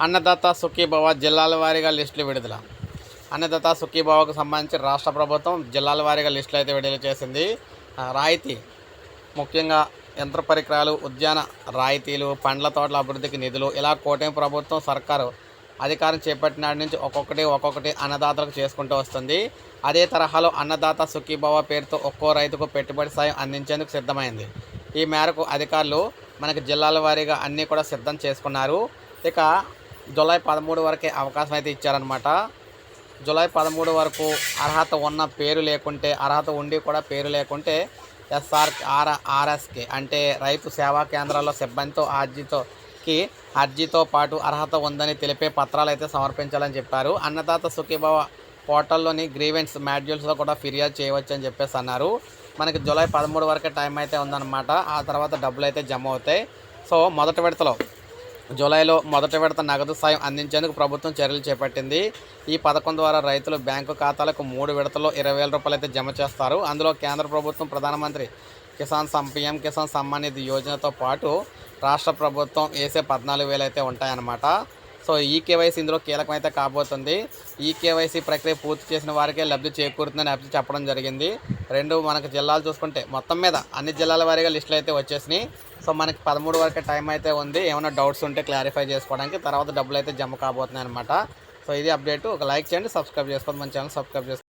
అన్నదాత సుఖీభవ జిల్లాల వారీగా లిస్టులు విడుదల. అన్నదాత సుఖీభావకు సంబంధించి రాష్ట్ర ప్రభుత్వం జిల్లాల వారీగా లిస్టులు అయితే విడుదల చేసింది. రాయితీ. ముఖ్యంగా యంత్ర పరికరాలు ఉద్యాన రాయితీలు పండ్ల తోటల అభివృద్ధికి నిధులు ఇలా కూటమి ప్రభుత్వం సర్కారు అధికారం చేపట్టిన నుంచి ఒక్కొక్కటి ఒక్కొక్కటి అన్నదాతలకు చేసుకుంటూ వస్తుంది. అదే తరహాలో అన్నదాత సుఖీభావ పేరుతో ఒక్కో రైతుకు పెట్టుబడి సాయం అందించేందుకు సిద్ధమైంది. ఈ మేరకు అధికారులు మనకు జిల్లాల వారీగా అన్నీ కూడా సిద్ధం చేసుకున్నారు. ఇక జూలై పదమూడు వరకే అవకాశం అయితే ఇచ్చారనమాట జూలై పదమూడు వరకు అర్హత ఉన్న పేరు లేకుంటే అర్హత ఉండి కూడా పేరు లేకుంటే ఎస్ఆర్ ఆర్ ఆర్ఎస్కే అంటే రైతు సేవా కేంద్రాల్లో సిబ్బందితో అర్జీతోకి అర్జీతో పాటు అర్హత ఉందని తెలిపే పత్రాలు అయితే సమర్పించాలని చెప్పారు. అన్నదాత సుఖీభావ పోర్టల్లోని గ్రీవెన్స్ మాడ్యూల్స్లో కూడా ఫిర్యాదు చేయవచ్చు అని చెప్పేసి అన్నారు. మనకి జూలై పదమూడు వరకే టైం అయితే ఉందన్నమాట. ఆ తర్వాత డబ్బులు అయితే జమ అవుతాయి. సో మొదటి విడతలో జూలైలో మొదటి విడత నగదు సాయం అందించేందుకు ప్రభుత్వం చర్యలు చేపట్టింది. ఈ పథకం ద్వారా రైతులు బ్యాంకు ఖాతాలకు మూడు విడతల్లో ఇరవై వేల రూపాయలు అయితే జమ చేస్తారు. అందులో కేంద్ర ప్రభుత్వం ప్రధానమంత్రి కిసాన్ సం పిఎం కిసాన్ సమ్మాన్ నిధి యోజనతో పాటు రాష్ట్ర ప్రభుత్వం వేసే పద్నాలుగు వేలు అయితే ఉంటాయన్నమాట. సో ఈ కేవైసీ ఇందులో కీలకమైతే కాబోతుంది. ఈ కేవైసీ ప్రక్రియ పూర్తి చేసిన వారికే లబ్ధి చేకూరుతుందని అప్పి చెప్పడం జరిగింది. రెండు మనకు జిల్లాలు చూసుకుంటే మొత్తం మీద అన్ని జిల్లాల వారీగా లిస్టులు అయితే వచ్చేసినాయి. సో మనకి పదమూడు వరకే టైం అయితే ఉంది. ఏమైనా డౌట్స్ ఉంటే క్లారిఫై చేసుకోవడానికి తర్వాత డబ్బులు అయితే జమ కాబోతున్నాయి అనమాట సో ఇది అప్డేట్. ఒక లైక్ చేయండి సబ్స్క్రైబ్ చేసుకోండి. మన ఛానల్ సబ్స్క్రైబ్ చేసుకోండి.